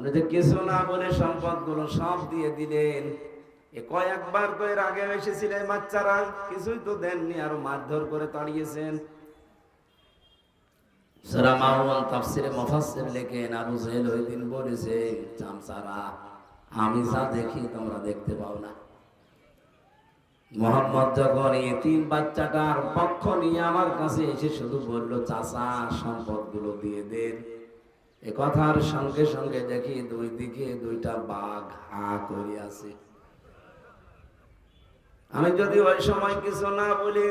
আপনি কিছু না বলে সম্পদগুলো সব দিয়ে দিলেন, এ কয়েকবার তো এর আগে এসেছিলেন বাচ্চারা, কিছুই তো দেননি আরও মারধর করে তাড়িয়েছেন। সূরা তাফসিরে মুফাসসির লেখেন, আবু ওই দিন বলেছে আমি যা দেখি তোমরা দেখতে পাও না। মোহাম্মদ যখন এই তিন বাচ্চাটার পক্ষ নিয়ে আমার কাছে এসে শুধু বলল, চাচা, সম্পদগুলো দিয়ে দেন। এ কথার সঙ্গে সঙ্গে দেখি দুই দিকে দুইটা বাঘ হা করে আছে। আমি যদি ওই সময় কিছু না বলি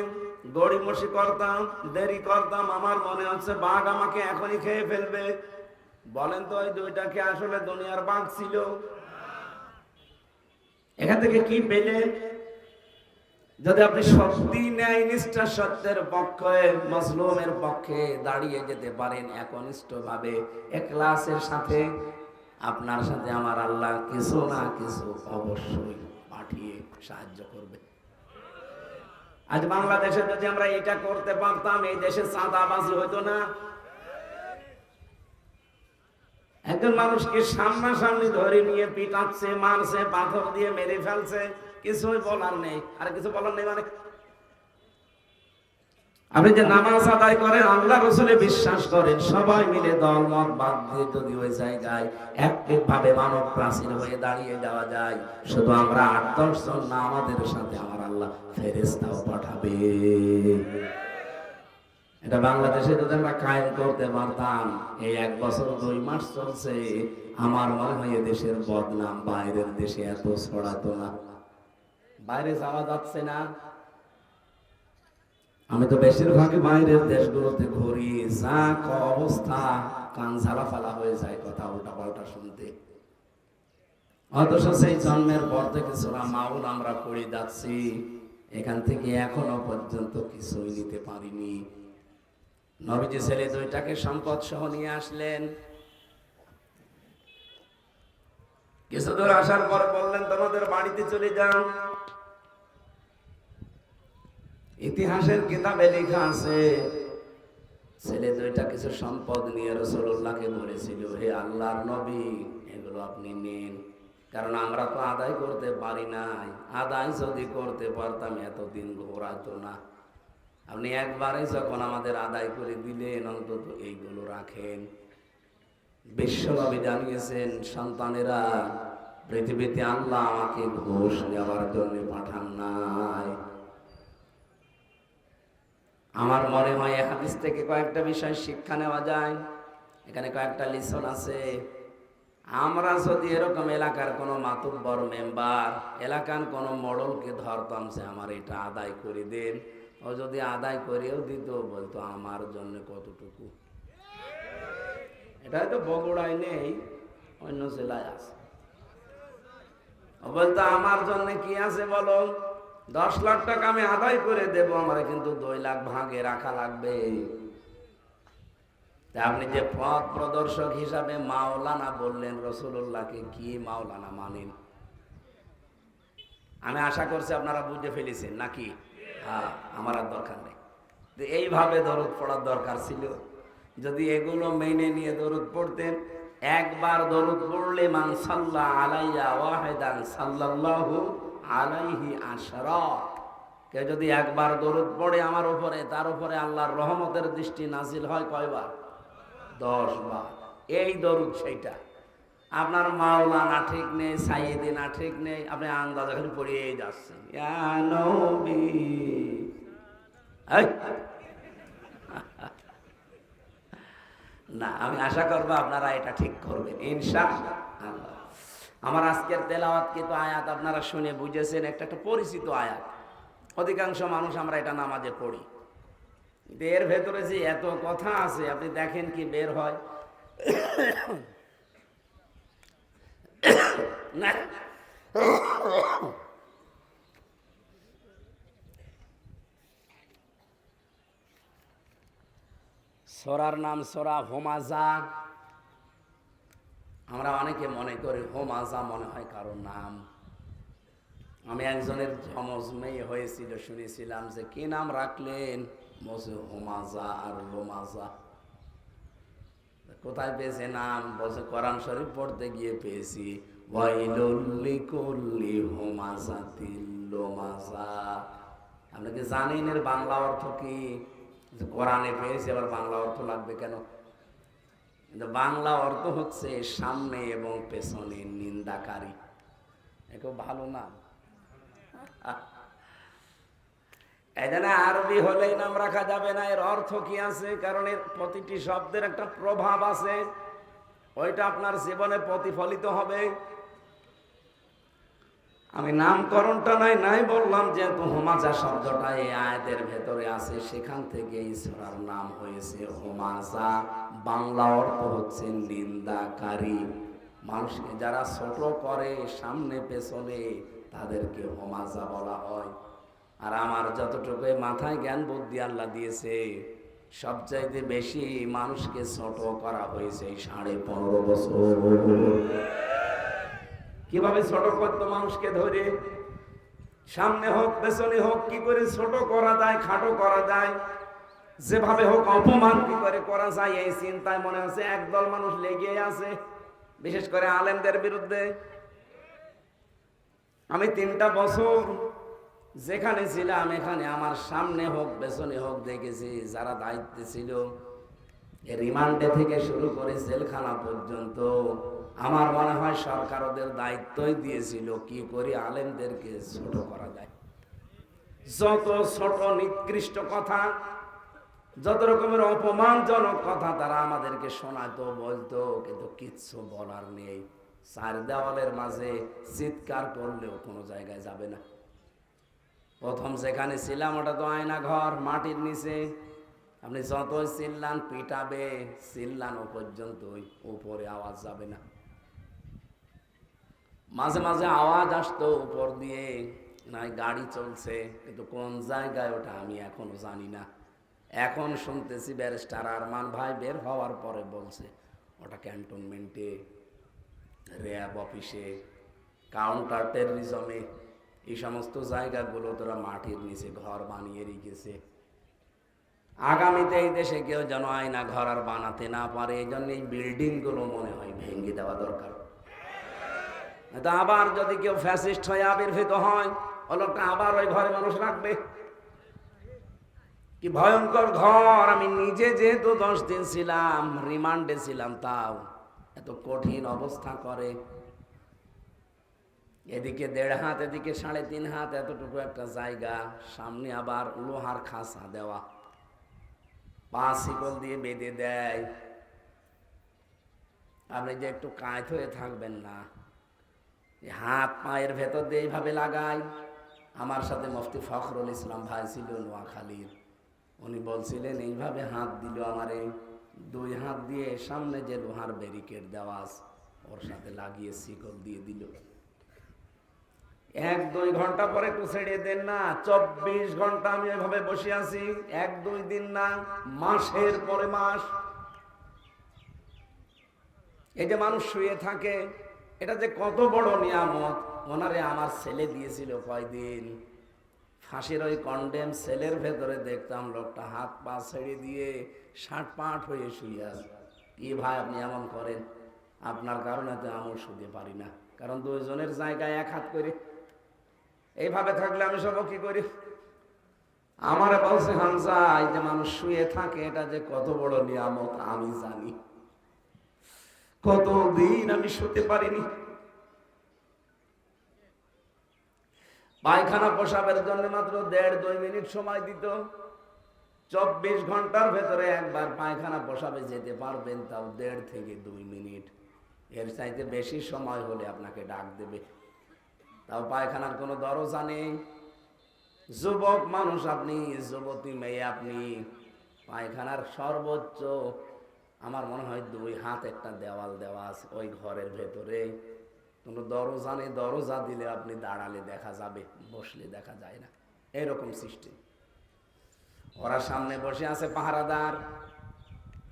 গড়িমসি করতাম, দেরি করতাম, আমার মনে হচ্ছে বাঘ আমাকে এখনই খেয়ে ফেলবে। বলেন তো ওই দুইটাকে আসলে দুনিয়ার বাঘ ছিল? এখান থেকে কি পেলে? যদি আপনি সত্যি ন্যায় নিষ্ঠা সত্যের পক্ষে, মজলুমের পক্ষে দাঁড়িয়ে যেতে পারেন একনিষ্ঠ ভাবে একলাসের সাথে, আপনার সাথে আমার আল্লাহ কিছু না কিছু অবশ্যই পাঠিয়ে সাহায্য করবে। আজ বাংলাদেশে যদি আমরা এটা করতে পারতাম, এই দেশে চাঁদাবাজি হতো না। একজন মানুষকে সামনাসামনি ধরে নিয়ে পিটাচ্ছে, মারছে, পাথর দিয়ে মেরে ফেলছে। কিছুই বলার নেই। আর কিছু বলার নেই মানে? আপনি যে নামাজ আদায় করেন, আল্লাহ রসুলে বিশ্বাস করেন, সবাই মিলে দল, মত যদি ওই জায়গায় একটিভ ভাবে মানব প্রাচীর হয়ে দাঁড়িয়ে যাওয়া যায়, শুধু আমরা আট, দশ জন না, আমাদের সাথে আমার আল্লাহ ফেরেস্তাও পাঠাবে। এটা বাংলাদেশে যদি আমরা কায়েম করতে পারতাম, এই এক বছর দুই মাস চলছে, আমার মনে হয় দেশের বদনাম বাইরের দেশে এত ছড়াতো না। বাইরে যাওয়া যাচ্ছে না। আমি তো বেশিরভাগই বাইরের দেশগুলোতে ঘুরি, যা অবস্থা, কান ঝালা ফালা হয়ে যায় কথা উল্টা পাল্টা শুনতে। অথচ সেই জন্মের পর থেকে মাউল আমরা যাচ্ছি, এখান থেকে এখনও পর্যন্ত কিছুই নিতে পারিনি। নবীজি ছেলে দুইটাকে সম্পদ সহ নিয়ে আসলেন। কিছু দূর আসার পর বললেন, তোমাদের বাড়িতে চলে যাও ইতিহাসের কিতাবে লেখা আছে, ছেলে দুইটা কিছু সম্পদ নিয়ে রসুল্লাহকে বলেছিল, হে আল্লাহর নবী, এগুলো আপনি নিন। কারণ আমরা তো আদায় করতে পারি নাই। আদায় যদি করতে পারতাম, এতদিন ঘোরাতো না। আপনি একবারে যখন আমাদের আদায় করে দিলেন, অন্তত এইগুলো রাখেন। বিশ্বনবী জানিয়েছেন, সন্তানেরা, পৃথিবীতে আল্লাহ আমাকে ঘোষ নেওয়ার জন্য পাঠান নাই। আমার মনে হয় এ হাদিস থেকে কয়েকটা বিষয় শিক্ষা নেওয়া যায়। এখানে কয়েকটা লিসন আছে। আমরা যদি এরকম এলাকার কোনো মাতুব্বর মেম্বার, এলাকার কোনো মডলকে ধরতাম সে আমার এটা আদায় করে দেন, ও যদি আদায় করেও দিত বলতো আমার জন্য কতটুকু। এটা হয়তো বগুড়ায় নেই, অন্য জেলায় আছে। বলতো, আমার জন্য কি আছে বলো? দশ লাখ টাকা আমি আদায় করে দেব, আমার কিন্তু দুই লাখ ভাগে রাখা লাগবে। আপনি যে পথ প্রদর্শক হিসাবে মাওলানা বললেন রসুল্লাহকে কি মাওলানা মানেন? আমি আশা করছি আপনারা বুঝে ফেলেছেন, নাকি? হ্যাঁ আমার আর দরকার নেই। এইভাবে দরদ পড়ার দরকার ছিল। যদি এগুলো মেনে নিয়ে দরদ পড়তেন, একবার দরদ পড়লে মান সাল্লাহ আলাইয়া ওয়াহেদান সাল্লাল্লাহু আলাইহি আশরা। যদি একবার দরুদ পড়ে আমার উপরে, তার উপরে আল্লাহর রহমতের দৃষ্টি নাজিল হয় কয়বার? দশ বার। এই দরুদ সেইটা। আপনার মাওলা না ঠিক নেই, সাইয়েদি না ঠিক নেই, আপনি আন্দাজ এখন পড়িয়ে যাচ্ছেন! না, আমি আশা করব আপনারা এটা ঠিক করবেন ইনশা আল্লাহ আমার আজকের তেলাওয়াত কিন্তু আয়াত আপনারা শুনে বুঝেছেন, একটা একটা পরিচিত আয়াত। অধিকাংশ মানুষ আমরা এটা নামাজে পড়ি। এর ভেতরে যে এত কথা আছে, আপনি দেখেন কি বের হয়। না। সোরার নাম সোরা হোমাজা আমরা অনেকে মনে করি হোমাজা মনে হয় কারও নাম। আমি একজনের জমজ মেয়ে হয়েছিল, শুনেছিলাম যে কি নাম রাখলেন? বসে হোমাজা আর লোমাজা কোথায় পেয়েছে নাম? বলছে, কোরআন শরীফ পড়তে গিয়ে পেয়েছি। ওয়াইলুল্লি কুল্লি হুমাজাতিল লুমাজা আপনি কি জানেন এর বাংলা অর্থ কি? কোরআনে পেয়েছি, আবার বাংলা অর্থ লাগবে কেন? কিন্তু বাংলা অর্থ হচ্ছে সামনে এবং পেছনে নিন্দাকারী। একে ভালো নাম আরবি হলেই নাম রাখা যাবে না, এর অর্থ কি আছে? কারণ এর প্রতিটি শব্দের একটা প্রভাব আছে। ওইটা আপনার জীবনে প্রতিফলিত হবে। আমি নামকরণটা নাই নাই বললাম, যেহেতু হোমাজা শব্দটা এই আয়াতের ভেতরে আছে, সেখান থেকে এই নাম হয়েছে হোমাজা বাংলা অর্থ হচ্ছে নিন্দাকারী। মানুষকে যারা ছোট করে সামনে পেছনে, তাদেরকে হোমাজা বলা হয়। আর আমার যতটুকু মাথায় জ্ঞান বুদ্ধি আল্লাহ দিয়েছে, সবচাইতে বেশি মানুষকে ছোট করা হয়েছে সাড়ে পনেরো বছর। কীভাবে ছোট করতো মানুষকে ধরে? সামনে হোক, পেছনে হোক, কি করে ছোট করা যায়, খাটো করা যায়? যেভাবে হোক, অপমান কি করে করা যায়? এই চিন্তায় মনে হচ্ছে একদল মানুষ লেগে আছে, বিশেষ করে আলেমদের বিরুদ্ধে। আমি তিনটা বছর যেখানে ছিলাম, এখানে আমার সামনে হোক, পেছনে হোক দেখেছি, যারা দায়িত্বে ছিল রিমান্ডে থেকে শুরু করে জেলখানা পর্যন্ত আমার মনে হয় সরকার ওদের দায়িত্বই দিয়েছিল কি করে আলেমদেরকে ছোট করা যায়। যত ছোট নিকৃষ্ট কথা, যত রকমের অপমানজনক কথা তারা আমাদেরকে শোনাতো, বলতো, কিন্তু কিচ্ছু বলার নেই। চার দেওয়ালের মাঝে চিৎকার করলেও কোনো জায়গায় যাবে না। প্রথম যেখানে ছিলাম ওটা তো আয়না ঘর মাটির নিচে। আপনি যতই চিল্লান, পিটাবে, চিল্লানো পর্যন্তই উপরে আওয়াজ যাবে না। মাঝে মাঝে আওয়াজ আসতো উপর দিয়ে না গাড়ি চলছে, কিন্তু কোন জায়গায় ওটা আমি এখনও জানি না। এখন শুনতেছি ব্যারিস্টার আরমান ভাই বের হওয়ার পরে বলছে, ওটা ক্যান্টনমেন্টে, র্যাব অফিসে, কাউন্টার টেররিজমে, এই সমস্ত জায়গাগুলো তোরা মাটির নিচে ঘর বানিয়ে রেখেছে। আগামীতে এই দেশে কেউ যেন আয়না ঘর আর বানাতে না পারে, এই জন্য এই বিল্ডিংগুলো মনে হয় ভেঙে দেওয়া দরকার। আবার যদি কেউ ফ্যাসিস্ট হয়ে আবির্ভূত হয় ও লোকটা আবার ওই ঘরে মানুষ রাখবে। কি ভয়ঙ্কর ঘর, আমি নিজে যেহেতু দশ দিন ছিলাম, রিমান্ডে ছিলাম, তাও এত কঠিন অবস্থা করে। এদিকে দেড় হাত, এদিকে সাড়ে তিন হাত, এতটুকু একটা জায়গা, সামনে আবার লোহার খাসা দেওয়া। পা শিকল দিয়ে বেঁধে দেয়। আপনি যে একটু কাঁচ হয়ে থাকবেন না হাত পায়ের ভেতর দিয়ে এইভাবে লাগাই। আমার সাথে মুফতি ফখরুল ইসলাম ভাই ছিল নোয়াখালীর। উনি বলছিলেন, এইভাবে হাত দিল আমারে, দুই হাত দিয়ে সামনে যে লোহার ব্যারিকেড দেওয়া ওর সাথে লাগিয়ে শিকল দিয়ে দিল। এক দুই ঘণ্টা পরে একটু ছেড়ে দেন না। চব্বিশ ঘণ্টা আমি এভাবে বসে আছি। এক, দুই দিন না, মাসের পরে মাস। এই যে মানুষ শুয়ে থাকে, এটা যে কত বড় নিয়ামত। ওনারে আমার ছেলে দিয়েছিল কয়দিন। ফাঁসির ওই কন্ডেম সেলের ভেতরে দেখতাম লোকটা হাত পা ছেড়ে দিয়ে ষাট পাট হয়ে শুয়ে আছে। কি ভাই আপনি এমন করেন? আপনার কারণে তো আমি শুতে পারি না। কারণ দুইজনের জায়গায় এক হাত করে এইভাবে থাকলে আমি সব কি করি? আমার বলছে হামসা এই যে মানুষ শুয়ে থাকে, এটা যে কত বড় নিয়ামত, আমি জানি। কতদিন আমি শুতে পারিনি। পায়খানা পোশাবের জন্য মাত্র দেড়, দুই মিনিট সময় দিত। চব্বিশ ঘণ্টার ভেতরে একবার পায়খানা পোশাবে যেতে পারবেন, তাও দেড় থেকে দুই মিনিট। এর চাইতে বেশি সময় হলে আপনাকে ডাক দেবে। তাও পায়খানার কোনো দরজা নেই। যুবক মানুষ আপনি, যুবতী মেয়ে আপনি, পায়খানার সর্বোচ্চ আমার মনে হয় দুই হাত একটা দেওয়াল দেওয়া আছে ওই ঘরের ভেতরে। কোনো দরজা নেই, দরজা দিলে আপনি দাঁড়ালে দেখা যাবে, বসলে দেখা যায় না। এরকম সিস্টেম ওরা সামনে বসে আছে পাহারাদার।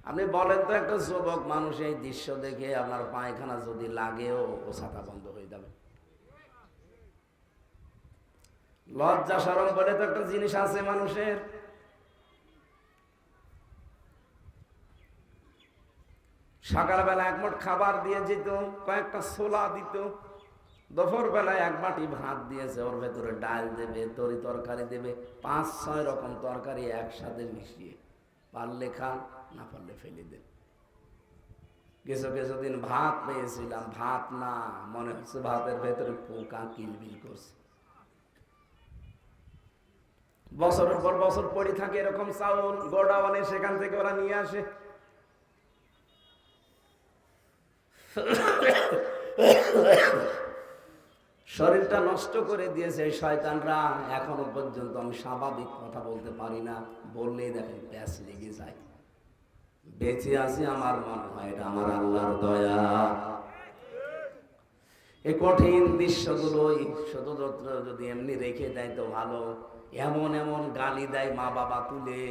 আপনি বলেন তো একটা যুবক মানুষ এই দৃশ্য দেখে আপনার পায়খানা যদি লাগেও ও ছাতা বন্ধ হয়ে যাবে। লজ্জা সরম বলে তো একটা জিনিস আছে মানুষের। সকালবেলা এক মুঠ খাবার দিয়ে যেত, কয়েকটা ছোলা দিত দুপুর বেলায় এক বাটি ভাত দিয়েছে, ওর ভেতরে ডাল দেবে, তরি তরকারি দেবে, পাঁচ ছয় রকম তরকারি একসাথে মিশিয়ে, পারলে খান না পারলে ফেলে দেন কিছু কিছু দিন ভাত পেয়েছিলাম, ভাত না, মনে হচ্ছে ভাতের ভেতরে পোকা কিলবিল করছে। বছরের পর বছর পড়ে থাকে এরকম চাউল গোডাউনে সেখান থেকে ওরা নিয়ে আসে। শরীরটা নষ্ট করে দিয়েছে শয়তানরা। এখনও পর্যন্ত আমি স্বাভাবিক কথা বলতে পারি না। বললেই দেখেন প্যাস লেগে যায়। বেঁচে আছি আমার মনে হয় এটা আমার আল্লাহর দয়া। এই কঠিন দৃশ্যগুলোই শুধুমাত্র যদি এমনি রেখে দেয় তো ভালো। এমন এমন গালি দেয় মা বাবা তুলে।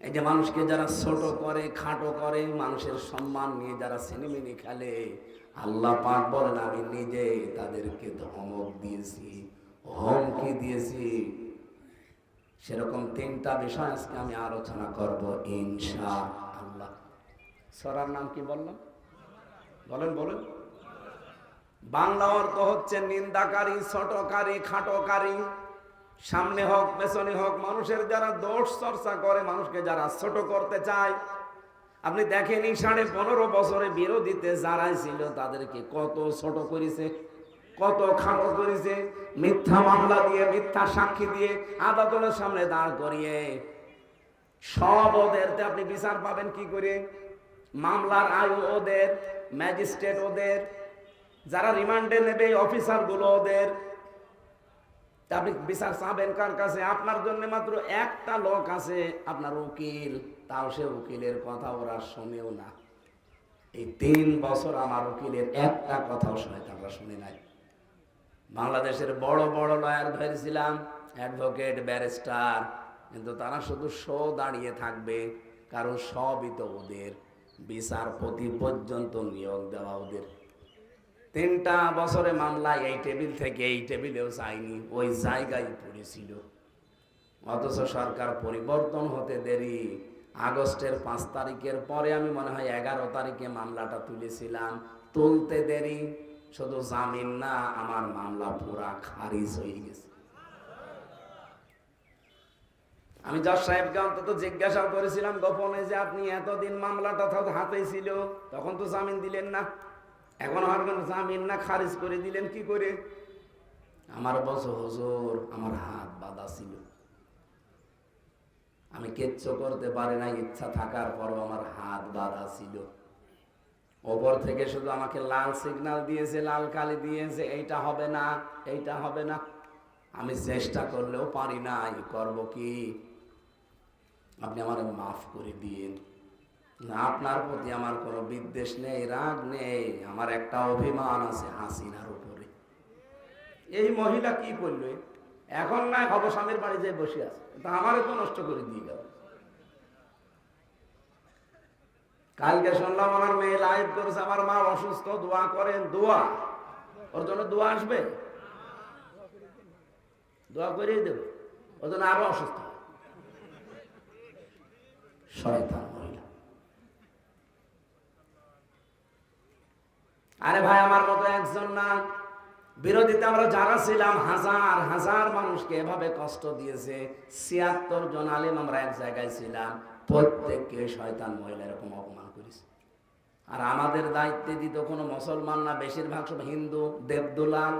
এই যে মানুষকে যারা ছোট করে, খাটো করে, মানুষের সম্মান নিয়ে যারা সিনেমিনি খেলে, আল্লাহ পাক বলেন, আমি নিজে তাদেরকে ধমক দিয়েছি, হুমকি দিয়েছি। সেরকম তিনটা বিষয় আজকে আমি আলোচনা করব ইনশা আল্লাহ সরার নাম কি বললাম? বলেন বলেন। বাংলা অর্থ হচ্ছে নিন্দাকারী, ছোটকারী, খাটোকারী। সামনে হোক, পেছনে হোক, মানুষের যারা দোষ চর্চা করে, মানুষকে যারা ছোট করতে চায়। আপনি দেখেনি সাড়ে পনেরো বছরে বিরোধীতে যারাই ছিল, তাদেরকে কত ছোট করেছে, কত খাটো করেছে। মিথ্যা মামলা দিয়ে, মিথ্যা সাক্ষী দিয়ে আদালতের সামনে দাঁড় করিয়ে। সব ওদের তে আপনি বিচার পাবেন কি করে? মামলার আয়ু ওদের, ম্যাজিস্ট্রেট ওদের যারা রিমান্ডে নেবে অফিসারগুলো ওদের। আপনি বিচার চাবেন কার কাছে? আপনার জন্য মাত্র একটা লোক আছে, আপনার উকিল। তাও সে উকিলের কথা ওরা শোনেও না। এই তিন বছর আমার উকিলের একটা কথাও শয়তানরা শুনে নাই। বাংলাদেশের বড় বড় লয়ার ধরেছিলাম অ্যাডভোকেট ব্যারিস্টার কিন্তু তারা শুধু শো দাঁড়িয়ে থাকবে, কারণ সবই তো ওদের। বিচারপতি পর্যন্ত নিয়োগ দেওয়া ওদের। তিনটা বছরে মামলা এই টেবিল থেকে এই টেবিলেও যায়নি, ওই জায়গায় পড়েছিল। অথচ সরকার পরিবর্তন হতে দেরি। আগস্টের পাঁচ তারিখের পরে আমি মনে হয় এগারো তারিখে মামলাটা তুলেছিলাম। তুলতে দেরি, শুধু জামিন না, আমার মামলা পুরা খারিজ হয়ে গেছে। আমি জজ সাহেবকে অন্তত জিজ্ঞাসা করেছিলাম, গোপনে যে আপনি এতদিন মামলাটা হাতে ছিল, তখন তো জামিন দিলেন না। এখন আমার কোনো জামিন না, খারিজ করে দিলেন কি করে? আমার বস হুজুর, আমার হাত বাঁধা ছিল। আমি কিচ্ছু করতে পারি না ইচ্ছা থাকার পরও আমার হাত বাঁধা ছিল। ওপর থেকে শুধু আমাকে লাল সিগন্যাল দিয়েছে, লাল কালি দিয়েছে, এইটা হবে না, এইটা হবে না। আমি চেষ্টা করলেও পারি না করব কি? আপনি আমার মাফ করে দিন না আপনার প্রতি আমার কোনো বিদ্বেষ নেই, রাগ নেই, আমার একটা অভিমান আছে হাসিনার উপরে। এই মহিলা কি করল? এখন না হব স্বামীর বাড়ি যেয়ে বসে আছে। তা আমারও তো নষ্ট করে দিয়ে গেল। কালকে শুনলাম আমার মেয়ে লাইভ করেছে, আমার মা অসুস্থ, দোয়া করেন, দোয়া। ওর জন্য দোয়া আসবে? দোয়া করিয়ে দেব। ওর জন্য আরও অসুস্থ। শয়তান মহিলা আরে ভাই, আমার মতো একজন না। বিরোধীতে আমরা যারা ছিলাম, হাজার হাজার মানুষকে এভাবে কষ্ট দিয়েছে। ছিয়াত্তর জন আলিম আমরা এক জায়গায় ছিলাম। প্রত্যেককে শয়তান মহিলা এরকম অপমান করেছে। আর আমাদের দায়িত্বে দিত কোনো মুসলমান না, বেশিরভাগ সব হিন্দু, দেবদুলাল,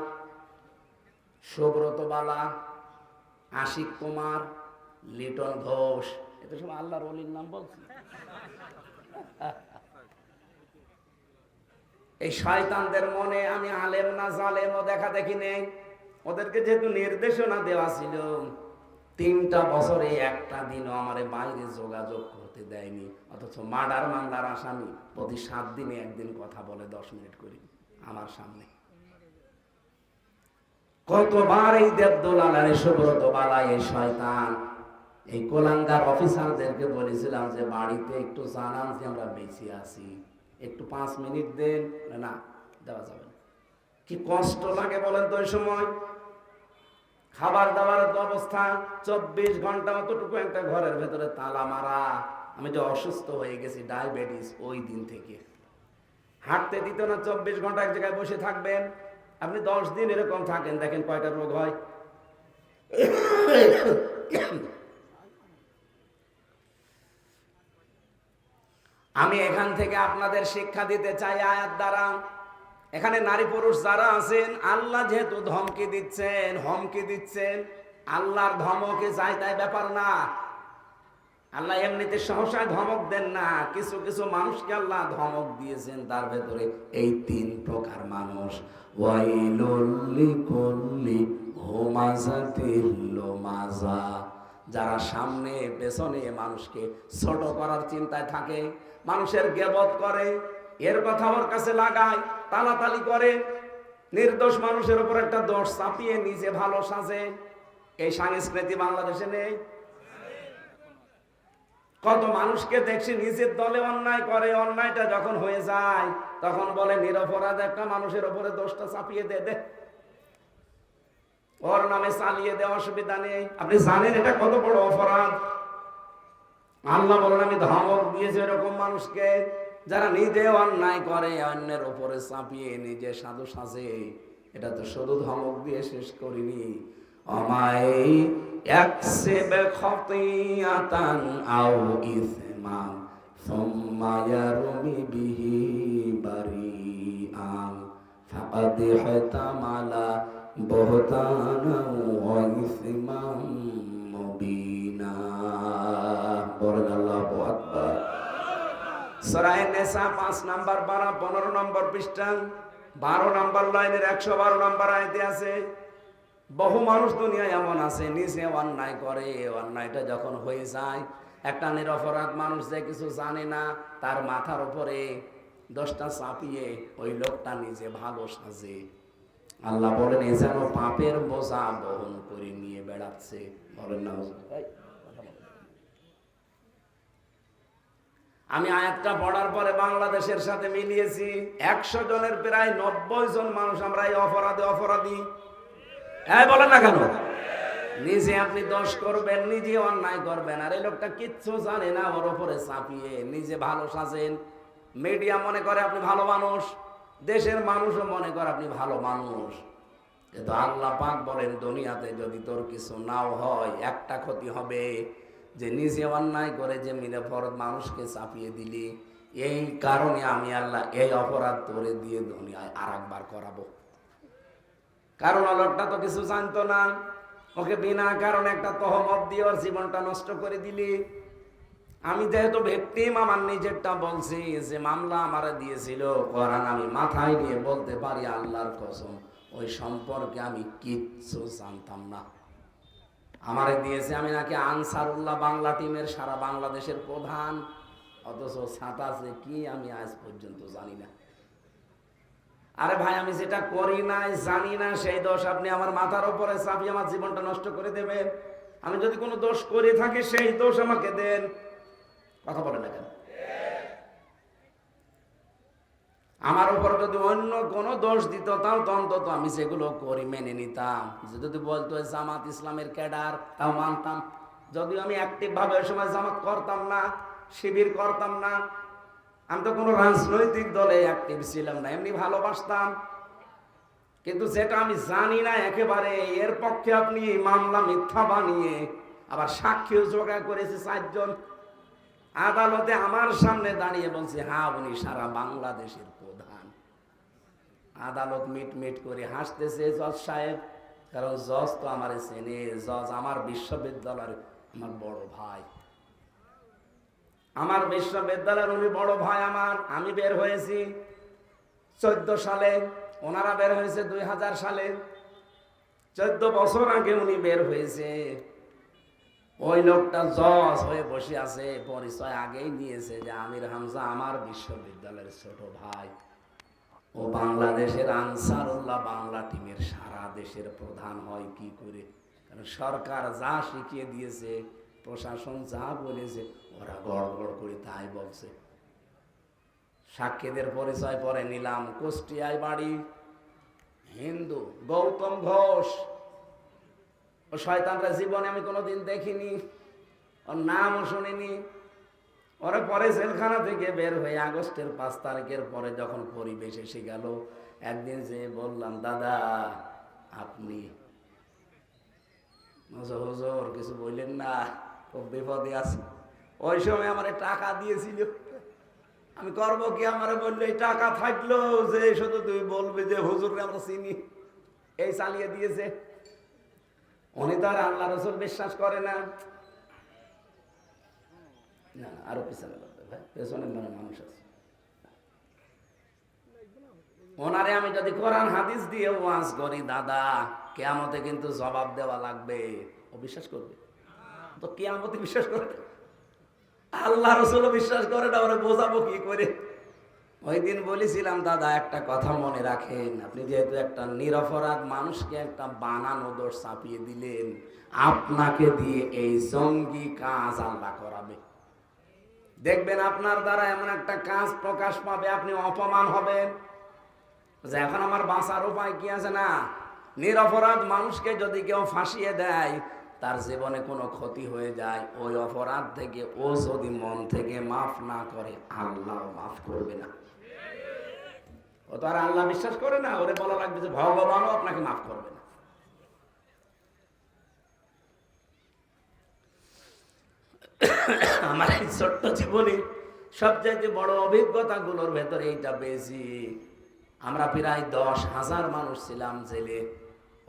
সুব্রত বালা, আশিক কুমার লিটন ঘোষ। এটা সব আল্লাহর অলির নাম বলছি। এই শয়তানদের মনে আমি আলেম না জালেমও দেখা দেখি নেই। ওদেরকে যেহেতু নির্দেশনা দেওয়া ছিল, তিনটা বছরে একটা দিনও আমার বাইরে যোগাযোগ করতে দেয়নি। অথচ মার্ডার মামলার আসামি প্রতি সাত দিনে একদিন কথা বলে দশ মিনিট করি আমার সামনে। কতবার এই দেবদোলাল আর সুব্রত বালা এই শয়তান, এই কোলাঙ্গার অফিসারদেরকে বলেছিলাম যে, বাড়িতে একটু জানান যে আমরা বেঁচে আছি। একটু পাঁচ মিনিট দেন, না দেওয়া যাবে কি কষ্ট লাগে বলেন তো ওই সময়? খাবার দাবারের তো অবস্থা, চব্বিশ ঘণ্টা অতটুকু একটা ঘরের ভেতরে তালা মারা। আমি যে অসুস্থ হয়ে গেছি, ডায়াবেটিস ওই দিন থেকে। হাঁটতে দিত না, চব্বিশ ঘণ্টা এক জায়গায় বসে থাকবেন। আপনি দশ দিন এরকম থাকেন, দেখেন কয়টা রোগ হয়। আমি এখান থেকে আপনাদের শিক্ষা দিতে চাই, আয়াত দ্বারা। এখানে নারী পুরুষ যারা আছেন, আল্লাহ যেহেতু ধমকি দিচ্ছেন, হমকি দিচ্ছেন, আল্লাহর ধমকে চাই তাই ব্যাপার না। আল্লাহ এমনিতে সহসায় ধমক দেন না। কিছু কিছু মানুষকে আল্লাহ ধমক দিয়েছেন, তার ভেতরে এই তিন প্রকার মানুষ। ওয়াইলুল্লি কুল্লি হুমাজাতিল লুমাজা। যারা সামনে, পেছনে মানুষকে ছোট করার চিন্তায় থাকে, মানুষের গেবত করে, এর কথা ওর কাছে লাগায়, তালাতালি করে, নির্দোষ মানুষের উপর একটা দোষ চাপিয়ে নিজে ভালো সাজে। এই সংস্কৃতি বাংলাদেশে নেই। কত মানুষকে দেখছি নিজের দলে অন্যায় করে, অন্যায়টা যখন হয়ে যায়, তখন বলে নিরপরাধ একটা মানুষের উপরে দোষটা চাপিয়ে দে দে। ওর নামে চালিয়ে দেওয়া অসুবিধা নেই। আপনি জানেন এটা কত বড় অপরাধ? আল্লাহ বলেন, আমি ধমক দিয়েছি এরকম মানুষকে, যারা নিজে অন্যায় করে, অন্যের উপরে চাপিয়ে নিজে সাধু সাজে। এটা তো শুধু ধমক দিয়ে শেষ করিনি। অমাই একসেবে ওয়া ইসমান মুবিনা বলেন আল্লাহু আকবার সরাই নেশা পাঁচ নাম্বার বারো পনেরো নম্বর পৃষ্ঠা। বারো নাম্বার লাইনের একশো বারো নাম্বার আইতে আছে, বহু মানুষ দুনিয়ায় এমন আছে, নিজে অন্যায় করে, অন্যায়টা যখন হয়ে যায়, একটা নিরপরাধ মানুষ যে কিছু জানে না, তার মাথার উপরে দশটা চাপিয়ে ওই লোকটা নিজে ভালো সাজে। আল্লাহ বলেন এ যেন পাপের বোঝা বহন করে নিয়ে বেড়াচ্ছে। বলেন না। আমি আয়াতটা পড়ার পরে বাংলাদেশের সাথে মিলিয়েছি। একশো জনের প্রায় নব্বই জন মানুষ আমরা এই অপরাধে অপরাধী। হ্যাঁ বলেন না কেন? নিজে আপনি দোষ করবেন নিজে অন্যায় করবেন। আর এই লোকটা কিচ্ছু জানে না ওর ওপরে চাপিয়ে নিজে ভালো সাজেন। মিডিয়া মনে করে আপনি ভালো মানুষ। দেশের মানুষও মনে করে আপনি ভালো মানুষ। কিন্তু আল্লাহ পাক বলেন, দুনিয়াতে যদি তোর কিছু নাও হয়, একটা ক্ষতি হবে। যে নিজে অন্যায় করে যে মিলে ফরদ মানুষকে চাপিয়ে দিলি, এই কারণে আমি আল্লাহ এই অপরাধ তোরে দিয়ে দুনিয়ায় আর একবার করাবো। কারণ ও লোকটা তো কিছু জানতো না। ওকে বিনা কারণে একটা তহমত দিয়ে ওর জীবনটা নষ্ট করে দিলি। আমি যেহেতু ভিকটিম আমার নিজেরটা বলছি যে মামলা আমারে দিয়েছিল, কোরআন আমি মাথায় নিয়ে বলতে পারি আল্লাহর কসম, ওই সম্পর্কে আমি কিচ্ছু জানতাম না। আমারে দিয়েছে আমি নাকি আনসারুল্লাহ বাংলা টিমের সারা বাংলাদেশের প্রধান, অথচ সাতাশে কি আমি আজ পর্যন্ত জানি না। আরে ভাই, আমি যেটা করি নাই, জানি না, সেই দোষ আপনি আমার মাথার উপরে চাপিয়ে আমার জীবনটা নষ্ট করে দেবেন। আমি যদি কোনো দোষ করে থাকি, সেই দোষ আমাকে দেন। কথা বলে না কেন? আমার উপর যদি অন্য কোনো দোষ দিত তাও অন্তত আমি সেগুলো করি, মেনে নিতাম। যদি বলতো জামাত ইসলামের ক্যাডার, তাও মানতাম। যদিও আমি অ্যাক্টিভ ভাবে ওই সময় জামাত করতাম না, শিবির করতাম না, আমি তো কোনো রাজনৈতিক দলে অ্যাক্টিভ ছিলাম না, এমনি ভালোবাসতাম। কিন্তু যেটা আমি জানি না একেবারে। এর পক্ষে আপনি মামলা মিথ্যা বানিয়ে আবার সাক্ষীও জোগাড় করেছে চারজন। আদালতে আমার সামনে দাঁড়িয়ে বলছে হা উনি সারা বাংলাদেশের প্রধান। আদালত মিট মিট করে হাসতেছে জজ সাহেব, কারণ জজ তো আমার চেনে, জজ আমার বিশ্ববিদ্যালয়ের আমার বড় ভাই। আমার বিশ্ববিদ্যালয়ের উনি বড় ভাই আমার, আমি বের হয়েছি চোদ্দ সালে, ওনারা বের হয়েছে দুই হাজার সালে। চোদ্দ বছর আগে উনি বের হয়েছে। ওই লোকটা জজ হয়ে বসে আছে, পরিচয় আগেই নিয়েছে যে আমির হামজা আমার বিশ্ববিদ্যালয়ের ছোট ভাই। ও বাংলাদেশের আনসারুল্লাহ বাংলা টিমের সারা দেশের প্রধান হয় কি করে? কারণ সরকার যা শিখিয়ে দিয়েছে, প্রশাসন যা বলেছে, ওরা গড়গড় করে তাই বলছে। সাক্ষীদের পরিচয় পরে নিলাম কুষ্টিয়ায় বাড়ি হিন্দু, গৌতম ঘোষ। ও শয়তানরা জীবনে আমি কোনোদিন দেখিনি, ওর নামও শুনিনি। ওরা পরে জেলখানা থেকে বের হয়ে আগস্টের পাঁচ তারিখের পরে যখন পরিবেশ এসে গেল, একদিন যে বললাম, দাদা, আপনি হুজুর, কিছু বললেন না, খুব বিপদে আছি। ওই সময় আমার টাকা দিয়েছিল। আমি করব কি? আমার বলল, এই টাকা থাকল যে, শুধু তুমি বলবে যে হুজুর আমরা চিনি। এই চালিয়ে দিয়েছে। উনি তো আর আল্লাহ রসুল বিশ্বাস করে না। না আরও পিছনে ভাই, পেছনে মানে মানুষ আছে। ওনারে আমি যদি কোরআন, হাদিস দিয়ে ওয়াজ করি, দাদা, কেয়ামতে কিন্তু জবাব দেওয়া লাগবে। ও বিশ্বাস করবে? তো কেয়ামতে বিশ্বাস করে না। আল্লাহ রসুলও বিশ্বাস করে না, ওরা বোঝাবো কি করে? ওই দিন বলেছিলাম, দাদা, একটা কথা মনে রাখেন। আপনি যেহেতু একটা নিরপরাধ মানুষকে একটা বানানো দোষ চাপিয়ে দিলেন, আপনাকে দিয়ে এই জঙ্গি কাজ আল্লাহ করাবে। দেখবেন আপনার দ্বারা এমন একটা কাজ প্রকাশ পাবে, আপনি অপমান হবেন। যে এখন আমার বাঁচার উপায় কি আছে না? নিরপরাধ মানুষকে যদি কেউ ফাঁসিয়ে দেয়, তার জীবনে কোনো ক্ষতি হয়ে যায়। ওই অপরাধ থেকে ও যদি মন থেকে মাফ না করে, আল্লাহ মাফ করবে না। ও তো আর আল্লাহ বিশ্বাস করে না, ওরে বলা লাগবে যে ভগবানও আপনাকে মাফ করবে না। আমার এই ছোট্ট জীবনে সবচাইতে বড় অভিজ্ঞতাগুলোর ভেতরে এইটা পেয়েছি। আমরা প্রায় দশ হাজার মানুষ ছিলাম জেলে,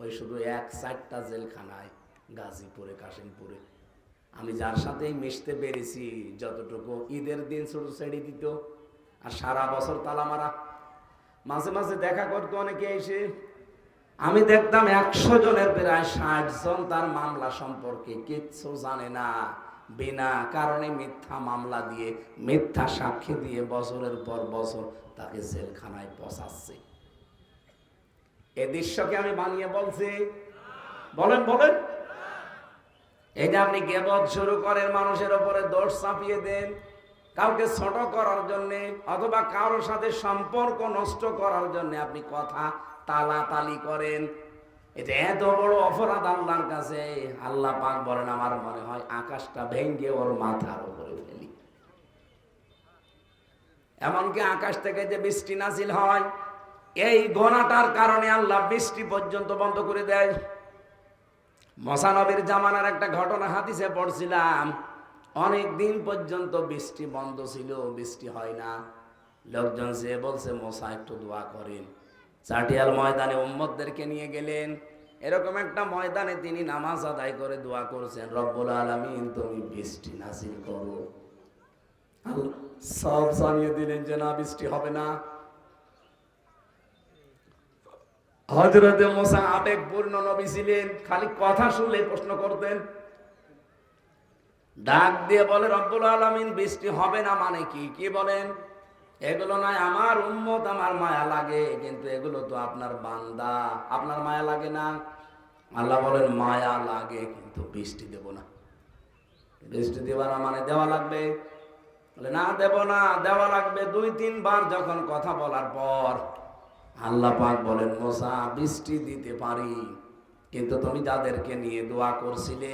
ওই শুধু এক চারটা জেলখানায়, গাজীপুরে, কাশিমপুরে। আমি যার সাথেই মিশতে পেরেছি, যতটুকু ঈদের দিন শুধু ছেড়ে দিত, আর সারা বছর তালা মারা। মাঝে মাঝে দেখা করতো অনেকে এসে। আমি দেখতাম একশো জনের প্রায় ষাট জন তার মামলা সম্পর্কে কিচ্ছু জানে না। বিনা কারণে মিথ্যা মামলা দিয়ে, মিথ্যা সাক্ষী দিয়ে বছরের পর বছর তাকে জেলখানায় পচাচ্ছে। এ দৃশ্যকে আমি বানিয়ে বলছি। বলেন বলেন। যে আপনি গেবত শুরু করেন, মানুষের ওপরে দোষ চাপিয়ে দেন। কাউকে ছোট করার জন্যে অথবা কারোর সাথে সম্পর্ক নষ্ট করার জন্য আপনি কথা তালাতালি করেন। এটা এত বড় অপরাধ আল্লাহর কাছে। আল্লাহ পাক বলেন, আমার মনে হয় আকাশটা ভেঙ্গে ওর মাথার উপরে ফেলি। এমনকি আকাশ থেকে যে বৃষ্টি নাসিল হয়, এই গোনাটার কারণে আল্লাহ বৃষ্টি পর্যন্ত বন্ধ করে দেয়। মশানবীর জামানার একটা ঘটনা হাতিসে পড়ছিলাম। অনেক দিন পর্যন্ত বৃষ্টি বন্ধ ছিল, বৃষ্টি হয় না। লোকজন সে বলছে, মশা, একটু দোয়া করেন। চাটিয়াল ময়দানে উম্মদদেরকে নিয়ে গেলেন। এরকম একটা ময়দানে তিনি নামাজ আদায় করে দোয়া করছেন, রব্বুল আলমিন, তুমি বৃষ্টি নাসিল করো। সব জানিয়ে দিলেন যে, না, বৃষ্টি হবে না। হজরতে মোসা আবেগপূর্ণ নবী ছিলেন। খালি কথা শুনলে প্রশ্ন করতেন ডাক দিয়ে বলে, রব্বুল আলমিন, বৃষ্টি হবে না মানে কি? কি বলেন? এগুলো নয়, আমার উম্মত আমার মায়া লাগে, কিন্তু এগুলো তো আপনার বান্দা। আপনার মায়া লাগে না? আল্লাহ বলেন, মায়া লাগে, কিন্তু বৃষ্টি দেব না। বৃষ্টি দেওয়া না মানে দেওয়া লাগবে? বলে, না, দেব না, দেওয়া লাগবে। দুই তিনবার যখন কথা বলার পর আল্লাহ পাক বলেন, মোসা, বৃষ্টি দিতে পারি, কিন্তু তুমি যাদেরকে নিয়ে দোয়া করছিলে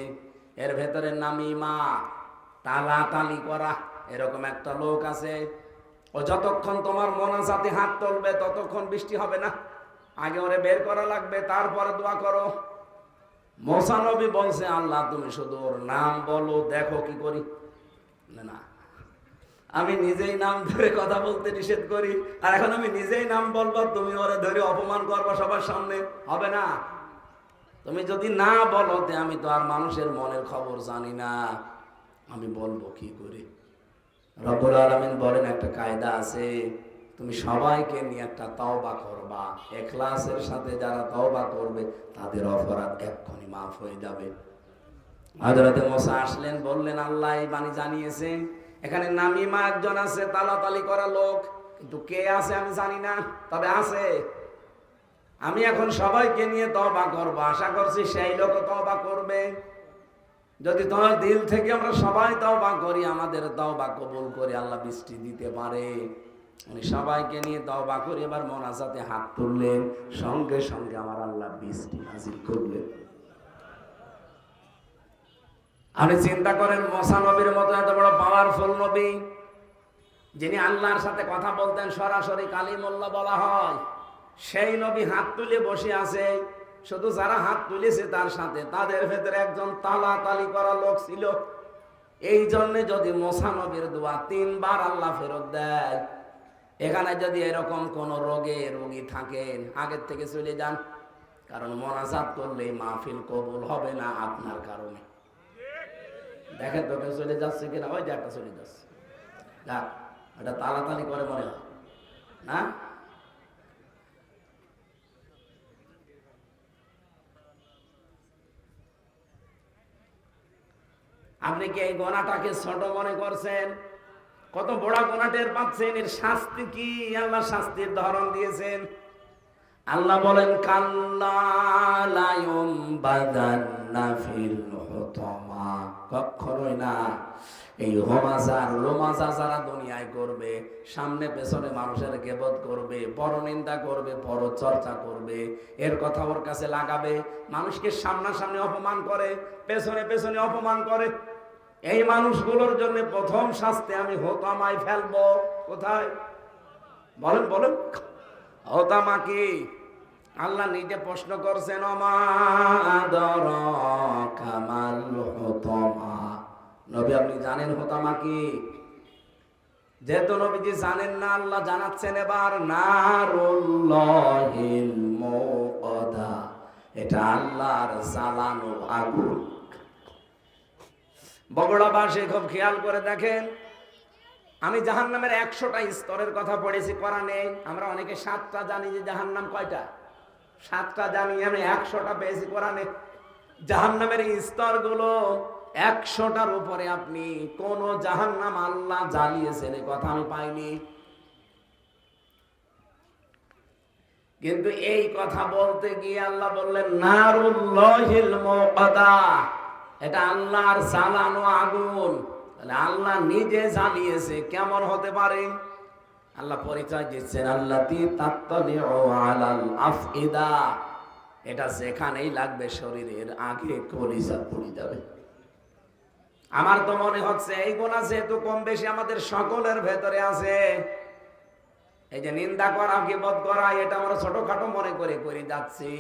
এর ভেতরে নামিমা তালা তালি করা এরকম একটা লোক আছে। ও যতক্ষণ তোমার মনাজাতে হাত তুলবে ততক্ষণ বৃষ্টি হবে না। আগে ওরে বের করা লাগবে তারপরে দোয়া করো। মোসানবী বলছে আল্লাহ তুমি শুধু ওর নাম বলো দেখো কি করি। না, না। আমি নিজেই নাম ধরে কথা বলতে নিষেধ করি। আর এখন আমি নিজেই নাম বলব তুমি ওরে ধরে অপমান করব সবার সামনে। হবে না। তুমি যদি না বলো তে আমি তো আর মানুষের মনের খবর জানি না। আমি বলব কি করে? রব্বুল আলমিন বলেন, একটা কায়দা আছে, তুমি সবাইকে নিয়ে একটা তওবা করবা। এখলাসের সাথে যারা তওবা করবে, তাদের অপরাধ এক্ষুনি মাফ হয়ে যাবে। হজরতে মোসা আসলেন, বললেন, আল্লাহ এই বাণী জানিয়েছে এখানে নামিমা একজন আছে, তালাতালি করা লোক। কিন্তু কে আছে আমি জানি না, তবে আছে। আমি এখন সবাইকে নিয়ে তবা করব। আশা করছি সেই লোক তবা করবে। যদি তোমার দিল থেকে আমরা সবাই তওবা করি, আমাদের তওবা কবুল করে আল্লাহ বৃষ্টি দিতে পারে। উনি সবাইকে নিয়ে তওবা করে এবার মনাজাতে হাত তুললেন। সঙ্গে সঙ্গে আমার আল্লাহ বৃষ্টি হাজির করলেন। আপনি চিন্তা করেন মশা নবীর মতো এত বড় পাওয়ারফুল নবী, যিনি আল্লাহর সাথে কথা বলতেন, সরাসরি কালিমুল্লাহ বলা হয়। সেই নবী হাত তুলে বসে আছে। শুধু যারা হাত তুলেছে তার সাথে, তাদের ভেতরে একজন তালা তালি করা লোক ছিল। এই জন্য যদি মোসা নবীর দোয়া তিনবার আল্লাহ ফেরত দেয়, এখানে যদি এরকম কোন রোগে রোগী থাকেন, আগের থেকে চলে যান। কারণ মনাজাত করলে মাহফিল কবুল হবে না আপনার কারণে। দেখেন তো কেউ চলে যাচ্ছে কিনা? ওই যে একটা চলে যাচ্ছে। যাক এটা তালাতালি করে মনে হয়। না? আপনি কি এই গোনাটাকে ছোট মনে করছেন? কত বড় গোনা পাচ্ছেন? এর শাস্তি কি? আল্লাহ শাস্তির ধরন দিয়েছেন। আল্লাহ বলেন কখনোই না। এই হোমাজার লোমাজা যারা দুনিয়ায় করবে, সামনে পেছনে মানুষের গেবত করবে, পরনিন্দা করবে, পরচর্চা করবে, এর কথা ওর কাছে লাগাবে। মানুষকে সামনাসামনি অপমান করে, পেছনে পেছনে অপমান করে। এই মানুষগুলোর জন্য প্রথম শাস্তি আমি হোতামায় ফেলব। কোথায়? বলেন বলেন। হোতামা কি? আল্লাহ নিজে প্রশ্ন করছেন কামাল হোতমা? নবী, আপনি জানেন হোতামা কি? যেহেতু নবীজি জানেন না, আল্লাহ জানাচ্ছেন এবার, নারুল্লাহিল মুকদা এটা আল্লাহর জ্বালানো আগুন। বগুড়াবাসী খুব খেয়াল করে দেখেন। আমি জাহান্নামের একশোটা স্তরের কথা পড়েছি কোরআনে আমরা অনেকে সাতটা জানি যে জাহান্নাম কয়টা? সাতটা জানি, আমি একশোটা পেয়েছি কোরআনে জাহান্নামের স্তরগুলো একশোটার উপরে আপনি কোন জাহান্নাম আল্লাহ জ্বালিয়েছেন এ কথা আমি পাইনি। কিন্তু এই কথা বলতে গিয়ে আল্লাহ বললেন, নারুল্লাহিল মুকাদা এটা আল্লাহর জ্বালানো আগুন তাহলে আল্লাহ নিজে জ্বালিয়েছে কেমন হতে পারে? আল্লাহ পরিচয় দিচ্ছেন আল্লাহ আলাল আফইদা। এটা যেখানেই লাগবে শরীরের আগে কলিজা পড়ে যাবে। আমার তো মনে হচ্ছে, এই গোনা যেহেতু কম বেশি আমাদের সকলের ভেতরে আছে এই যে নিন্দা করা, গিবত করা, এটা আমরা ছোটখাটো মনে করে করে যাচ্ছি।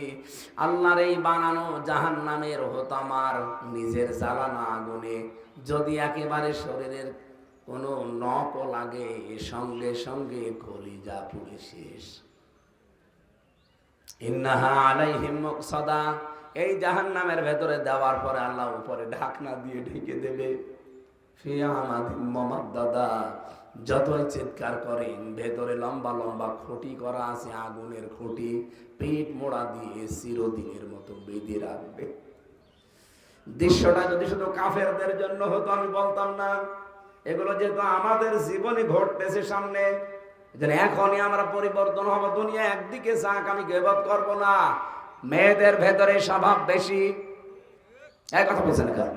আল্লাহর এই বানানো জাহান নামের হতামার নিজের জ্বালানো আগুনে। যদি একেবারে শরীরের কোনো নক লাগে সঙ্গে সঙ্গে কলিজা পুড়ে শেষ। ইন্নাহা আলাইহিম মুকসাদা। এই জাহান্নামের ভেতরে দেওয়ার পরে আল্লাহ উপরে ঢাকনা দিয়ে ঢেকে দেবে। দাদা যতই চিৎকার করেন, ভেতরে লম্বা লম্বা খুঁটি করা আছে, আগুনের খুঁটি পেট মোড়া দিয়ে চিরদিনের মতো বেঁধে রাখবে। দৃশ্যটা যদি শুধু কাফেরদের জন্য হতো, আমি বলতাম না। এগুলো যেহেতু আমাদের জীবনে ঘটতেছে সামনে এখনই আমরা পরিবর্তন হব। দুনিয়া একদিকে যাক, আমি গেবত করব না। মেয়েদের ভেতরে স্বভাব বেশি। এক কথা বলছেন কেন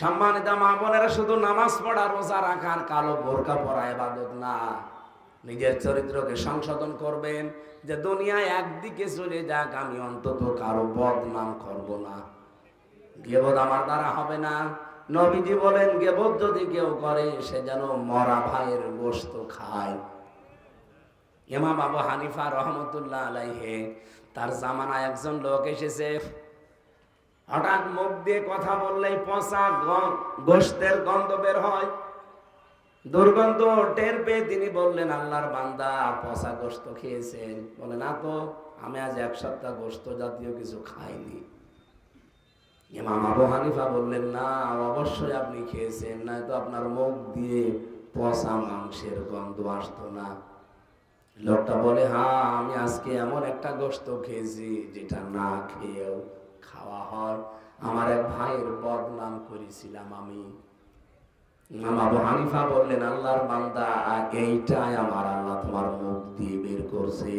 সম্মানিত মা বোনেরা, শুধু নামাজ পড়া, রোজা রাখার কালো বোরকা পরা এবাদত না। নিজের চরিত্রকে সংশোধন করবেন যে দুনিয়ায় একদিকে চলে যাক, আমি অন্তত কারও বদনাম করব না। গেবদ আমার দ্বারা হবে না। নবীজি বলেন গেবদ যদি কেউ করে, সে যেন মরা ভাইয়ের গোস্ত খায়। ইমাম আবু হানিফা রহমতুল্লাহ আলাইহে, তার জামানা একজন লোক এসেছে। হঠাৎ মুখ দিয়ে কথা বললেই পচা গোস্তের গন্ধ বের হয়। দুর্গন্ধ টের পেয়ে তিনি বললেন, আল্লাহর বান্দা, পচা গোস্ত খেয়েছেন। বলে না তো, আমি আজ এক সপ্তাহ গোস্ত জাতীয় কিছু খাইনি। ইমাম আবু হানিফা বললেন, না, অবশ্যই আপনি খেয়েছেন না তো আপনার মুখ দিয়ে পচা মাংসের গন্ধ আসতো না। লোকটা বলে হ্যাঁ আমি আজকে এমন একটা গোস্ত খেয়েছি, যেটা না খেয়েও খাওয়া হয় আমার এক ভাইয়ের বদনাম করেছিলাম আমি। আবু হানিফা বললেন, আল্লাহর বান্দা, এইটাই আমার আল্লাহ তোমার মুখ দিয়ে বের করছে।